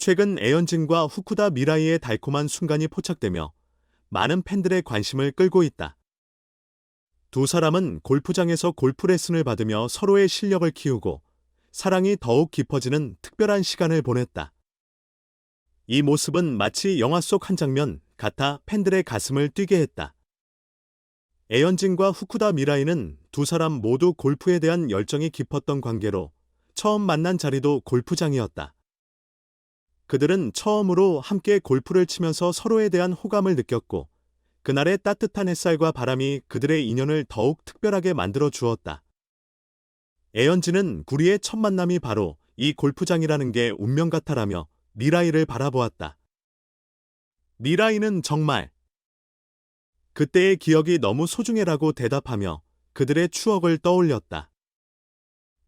최근 애연진과 후쿠다 미라이의 달콤한 순간이 포착되며 많은 팬들의 관심을 끌고 있다. 두 사람은 골프장에서 골프 레슨을 받으며 서로의 실력을 키우고 사랑이 더욱 깊어지는 특별한 시간을 보냈다. 이 모습은 마치 영화 속 한 장면 같아 팬들의 가슴을 뛰게 했다. 애연진과 후쿠다 미라이는 두 사람 모두 골프에 대한 열정이 깊었던 관계로 처음 만난 자리도 골프장이었다. 그들은 처음으로 함께 골프를 치면서 서로에 대한 호감을 느꼈고 그날의 따뜻한 햇살과 바람이 그들의 인연을 더욱 특별하게 만들어 주었다. 애연진은 구리의 첫 만남이 바로 이 골프장이라는 게 운명 같아라며 미라이를 바라보았다. 미라이는 정말 그때의 기억이 너무 소중해라고 대답하며 그들의 추억을 떠올렸다.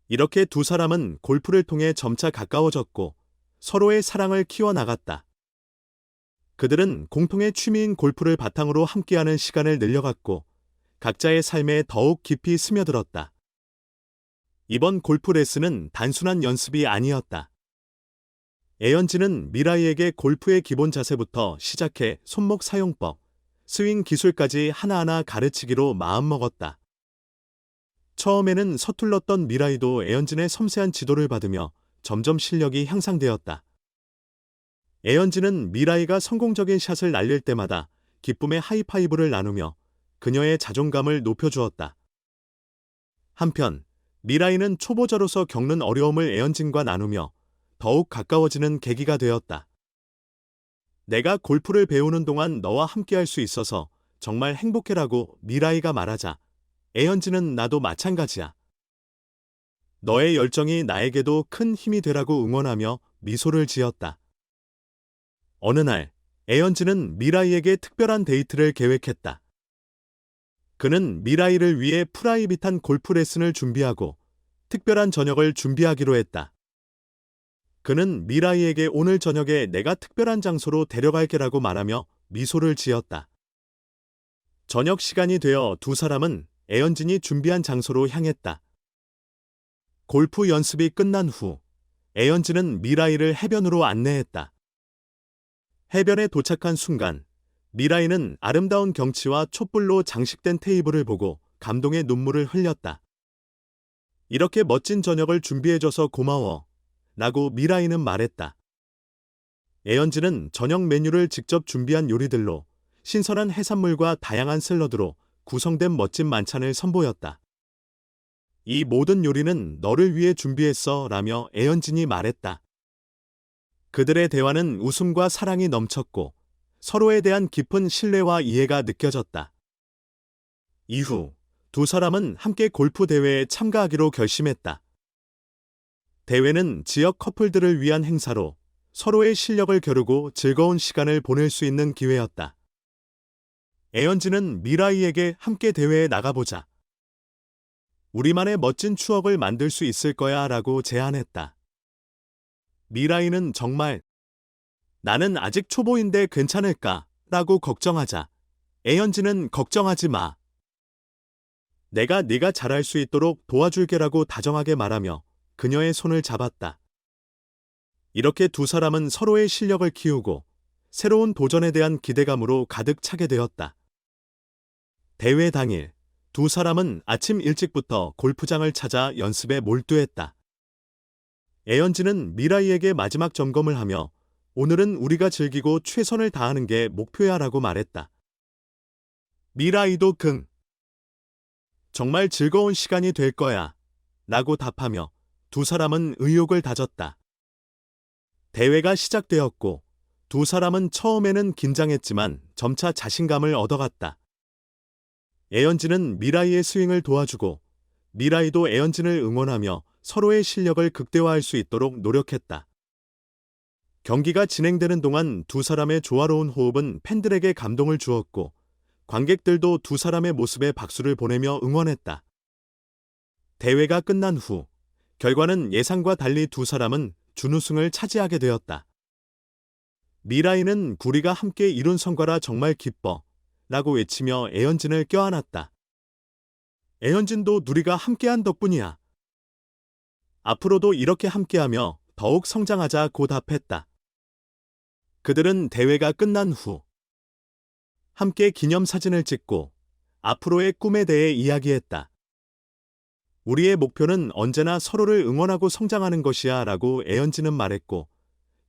이렇게 두 사람은 골프를 통해 점차 가까워졌고 서로의 사랑을 키워나갔다. 그들은 공통의 취미인 골프를 바탕으로 함께하는 시간을 늘려갔고 각자의 삶에 더욱 깊이 스며들었다. 이번 골프 레슨은 단순한 연습이 아니었다. 애연지는 미라이에게 골프의 기본 자세부터 시작해 손목 사용법, 스윙 기술까지 하나하나 가르치기로 마음먹었다. 처음에는 서툴렀던 미라이도 애연진의 섬세한 지도를 받으며 점점 실력이 향상되었다. 애연진은 미라이가 성공적인 샷을 날릴 때마다 기쁨의 하이파이브를 나누며 그녀의 자존감을 높여주었다. 한편 미라이는 초보자로서 겪는 어려움을 애연진과 나누며 더욱 가까워지는 계기가 되었다. 내가 골프를 배우는 동안 너와 함께할 수 있어서 정말 행복해라고 미라이가 말하자 애연진은 나도 마찬가지야. 너의 열정이 나에게도 큰 힘이 되라고 응원하며 미소를 지었다. 어느 날 애연진은 미라이에게 특별한 데이트를 계획했다. 그는 미라이를 위해 프라이빗한 골프 레슨을 준비하고 특별한 저녁을 준비하기로 했다. 그는 미라이에게 오늘 저녁에 내가 특별한 장소로 데려갈게라고 말하며 미소를 지었다. 저녁 시간이 되어 두 사람은 애연진이 준비한 장소로 향했다. 골프 연습이 끝난 후 애연진은 미라이를 해변으로 안내했다. 해변에 도착한 순간 미라이는 아름다운 경치와 촛불로 장식된 테이블을 보고 감동의 눈물을 흘렸다. 이렇게 멋진 저녁을 준비해줘서 고마워. 라고 미라이는 말했다. 애연진은 저녁 메뉴를 직접 준비한 요리들로 신선한 해산물과 다양한 샐러드로 구성된 멋진 만찬을 선보였다. 이 모든 요리는 너를 위해 준비했어 라며 애연진이 말했다. 그들의 대화는 웃음과 사랑이 넘쳤고 서로에 대한 깊은 신뢰와 이해가 느껴졌다. 이후 두 사람은 함께 골프 대회에 참가하기로 결심했다. 대회는 지역 커플들을 위한 행사로 서로의 실력을 겨루고 즐거운 시간을 보낼 수 있는 기회였다. 애연진은 미라이에게 함께 대회에 나가보자. 우리만의 멋진 추억을 만들 수 있을 거야 라고 제안했다. 미라이는 정말 나는 아직 초보인데 괜찮을까? 라고 걱정하자. 애연진은 걱정하지 마. 내가 네가 잘할 수 있도록 도와줄게라고 다정하게 말하며 그녀의 손을 잡았다. 이렇게 두 사람은 서로의 실력을 키우고 새로운 도전에 대한 기대감으로 가득 차게 되었다. 대회 당일 두 사람은 아침 일찍부터 골프장을 찾아 연습에 몰두했다. 애연지는 미라이에게 마지막 점검을 하며 오늘은 우리가 즐기고 최선을 다하는 게 목표야 라고 말했다. 미라이도 긍. 정말 즐거운 시간이 될 거야. 라고 답하며 두 사람은 의욕을 다졌다. 대회가 시작되었고 두 사람은 처음에는 긴장했지만 점차 자신감을 얻어갔다. 애연진은 미라이의 스윙을 도와주고 미라이도 애연진을 응원하며 서로의 실력을 극대화할 수 있도록 노력했다. 경기가 진행되는 동안 두 사람의 조화로운 호흡은 팬들에게 감동을 주었고 관객들도 두 사람의 모습에 박수를 보내며 응원했다. 대회가 끝난 후 결과는 예상과 달리 두 사람은 준우승을 차지하게 되었다. 미라이는 구리가 함께 이룬 성과라 정말 기뻐 라고 외치며 애연진을 껴안았다. 애연진도 누리가 함께한 덕분이야. 앞으로도 이렇게 함께하며 더욱 성장하자 고 답했다. 그들은 대회가 끝난 후 함께 기념사진을 찍고 앞으로의 꿈에 대해 이야기했다. 우리의 목표는 언제나 서로를 응원하고 성장하는 것이야 라고 애연지는 말했고,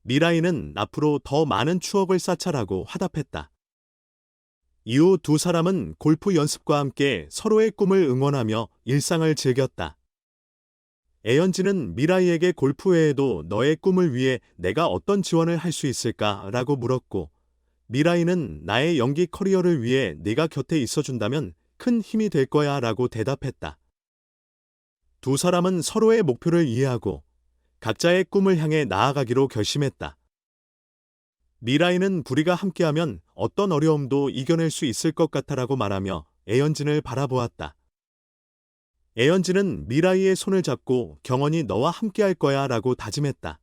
미라이는 앞으로 더 많은 추억을 쌓자라고 화답했다. 이후 두 사람은 골프 연습과 함께 서로의 꿈을 응원하며 일상을 즐겼다. 애연지는 미라이에게 골프 외에도 너의 꿈을 위해 내가 어떤 지원을 할 수 있을까? 라고 물었고, 미라이는 나의 연기 커리어를 위해 네가 곁에 있어준다면 큰 힘이 될 거야 라고 대답했다. 두 사람은 서로의 목표를 이해하고 각자의 꿈을 향해 나아가기로 결심했다. 미라이는 부리가 함께하면 어떤 어려움도 이겨낼 수 있을 것 같아라고 말하며 애연진을 바라보았다. 애연진은 미라이의 손을 잡고 경원이 너와 함께할 거야 라고 다짐했다.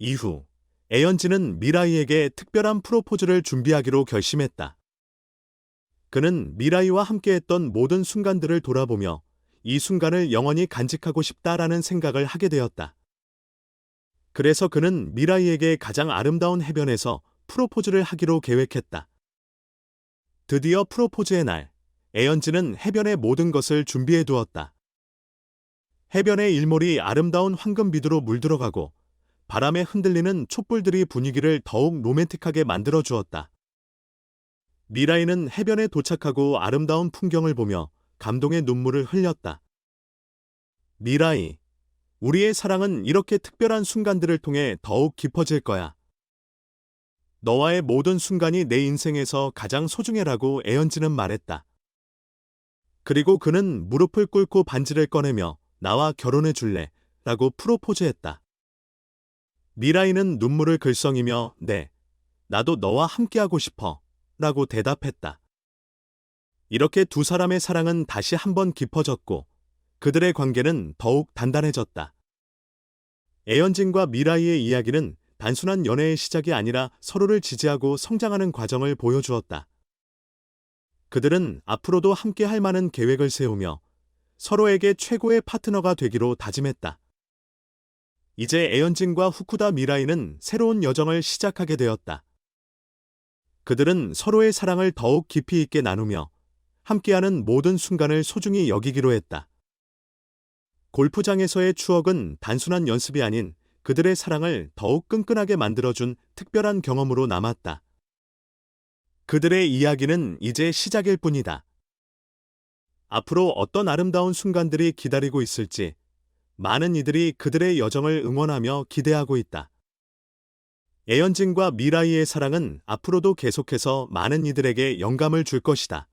이후 애연진은 미라이에게 특별한 프로포즈를 준비하기로 결심했다. 그는 미라이와 함께했던 모든 순간들을 돌아보며 이 순간을 영원히 간직하고 싶다라는 생각을 하게 되었다. 그래서 그는 미라이에게 가장 아름다운 해변에서 프로포즈를 하기로 계획했다. 드디어 프로포즈의 날, 애연지는 해변의 모든 것을 준비해 두었다. 해변의 일몰이 아름다운 황금비두로 물들어가고 바람에 흔들리는 촛불들이 분위기를 더욱 로맨틱하게 만들어 주었다. 미라이는 해변에 도착하고 아름다운 풍경을 보며 감동의 눈물을 흘렸다. 미라이, 우리의 사랑은 이렇게 특별한 순간들을 통해 더욱 깊어질 거야. 너와의 모든 순간이 내 인생에서 가장 소중해라고 애연지는 말했다. 그리고 그는 무릎을 꿇고 반지를 꺼내며 나와 결혼해 줄래? 라고 프로포즈했다. 미라이는 눈물을 글썽이며 네, 나도 너와 함께하고 싶어 라고 대답했다. 이렇게 두 사람의 사랑은 다시 한번 깊어졌고 그들의 관계는 더욱 단단해졌다. 애연진과 미라이의 이야기는 단순한 연애의 시작이 아니라 서로를 지지하고 성장하는 과정을 보여주었다. 그들은 앞으로도 함께 할 많은 계획을 세우며 서로에게 최고의 파트너가 되기로 다짐했다. 이제 애연진과 후쿠다 미라이는 새로운 여정을 시작하게 되었다. 그들은 서로의 사랑을 더욱 깊이 있게 나누며 함께하는 모든 순간을 소중히 여기기로 했다. 골프장에서의 추억은 단순한 연습이 아닌 그들의 사랑을 더욱 끈끈하게 만들어준 특별한 경험으로 남았다. 그들의 이야기는 이제 시작일 뿐이다. 앞으로 어떤 아름다운 순간들이 기다리고 있을지 많은 이들이 그들의 여정을 응원하며 기대하고 있다. 애연진과 미라이의 사랑은 앞으로도 계속해서 많은 이들에게 영감을 줄 것이다.